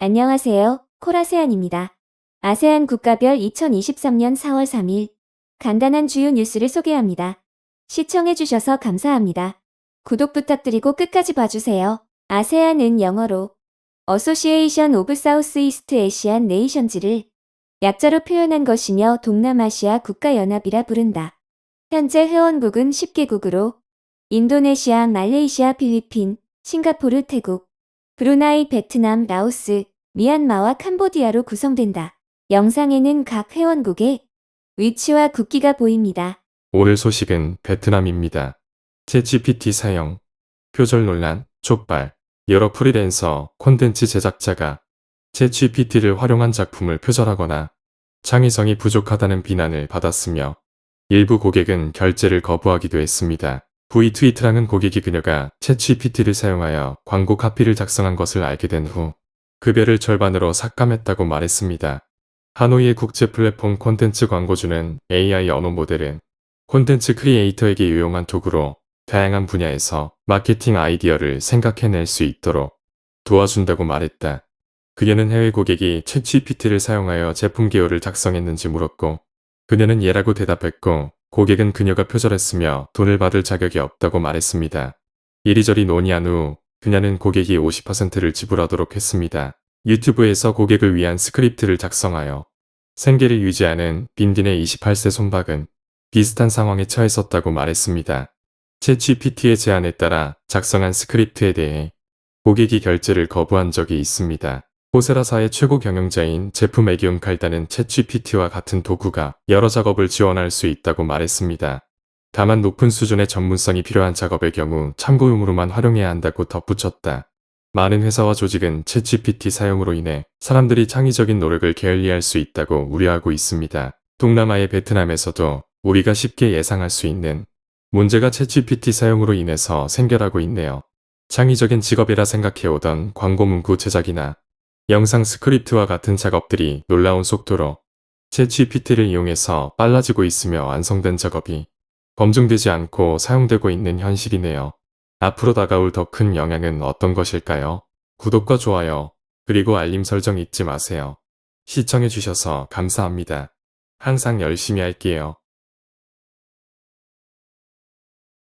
안녕하세요. 코라세안입니다. 아세안 국가별 2023년 4월 3일 간단한 주요 뉴스를 소개합니다. 시청해주셔서 감사합니다. 구독 부탁드리고 끝까지 봐주세요. 아세안은 영어로 Association of Southeast Asian Nations를 약자로 표현한 것이며 동남아시아 국가연합이라 부른다. 현재 회원국은 10개국으로 인도네시아, 말레이시아, 필리핀, 싱가포르, 태국, 브루나이, 베트남, 라오스, 미얀마와 캄보디아로 구성된다. 영상에는 각 회원국의 위치와 국기가 보입니다. 오늘 소식은 베트남입니다. 챗GPT 사용, 표절 논란, 촉발, 여러 프리랜서 콘텐츠 제작자가 챗GPT를 활용한 작품을 표절하거나 창의성이 부족하다는 비난을 받았으며 일부 고객은 결제를 거부하기도 했습니다. V 트위트라는 고객이 그녀가 챗GPT를 사용하여 광고 카피를 작성한 것을 알게 된 후 급여를 절반으로 삭감했다고 말했습니다. 하노이의 국제 플랫폼 콘텐츠 광고주는 AI 언어 모델은 콘텐츠 크리에이터에게 유용한 도구로 다양한 분야에서 마케팅 아이디어를 생각해낼 수 있도록 도와준다고 말했다. 그녀는 해외 고객이 챗GPT를 사용하여 제품 개요를 작성했는지 물었고 그녀는 예라고 대답했고 고객은 그녀가 표절했으며 돈을 받을 자격이 없다고 말했습니다. 이리저리 논의한 후 그녀는 고객이 50%를 지불하도록 했습니다. 유튜브에서 고객을 위한 스크립트를 작성하여 생계를 유지하는 빈딘의 28세 손박은 비슷한 상황에 처했었다고 말했습니다. 챗GPT의 제안에 따라 작성한 스크립트에 대해 고객이 결제를 거부한 적이 있습니다. 호세라사의 최고 경영자인 제프 애기움 칼다는 챗GPT와 같은 도구가 여러 작업을 지원할 수 있다고 말했습니다. 다만 높은 수준의 전문성이 필요한 작업의 경우 참고용으로만 활용해야 한다고 덧붙였다. 많은 회사와 조직은 챗GPT 사용으로 인해 사람들이 창의적인 노력을 게을리할 수 있다고 우려하고 있습니다. 동남아의 베트남에서도 우리가 쉽게 예상할 수 있는 문제가 챗GPT 사용으로 인해서 생겨나고 있네요. 창의적인 직업이라 생각해오던 광고 문구 제작이나 영상 스크립트와 같은 작업들이 놀라운 속도로 챗GPT를 이용해서 빨라지고 있으며 완성된 작업이 검증되지 않고 사용되고 있는 현실이네요. 앞으로 다가올 더 큰 영향은 어떤 것일까요? 구독과 좋아요, 그리고 알림 설정 잊지 마세요. 시청해주셔서 감사합니다. 항상 열심히 할게요.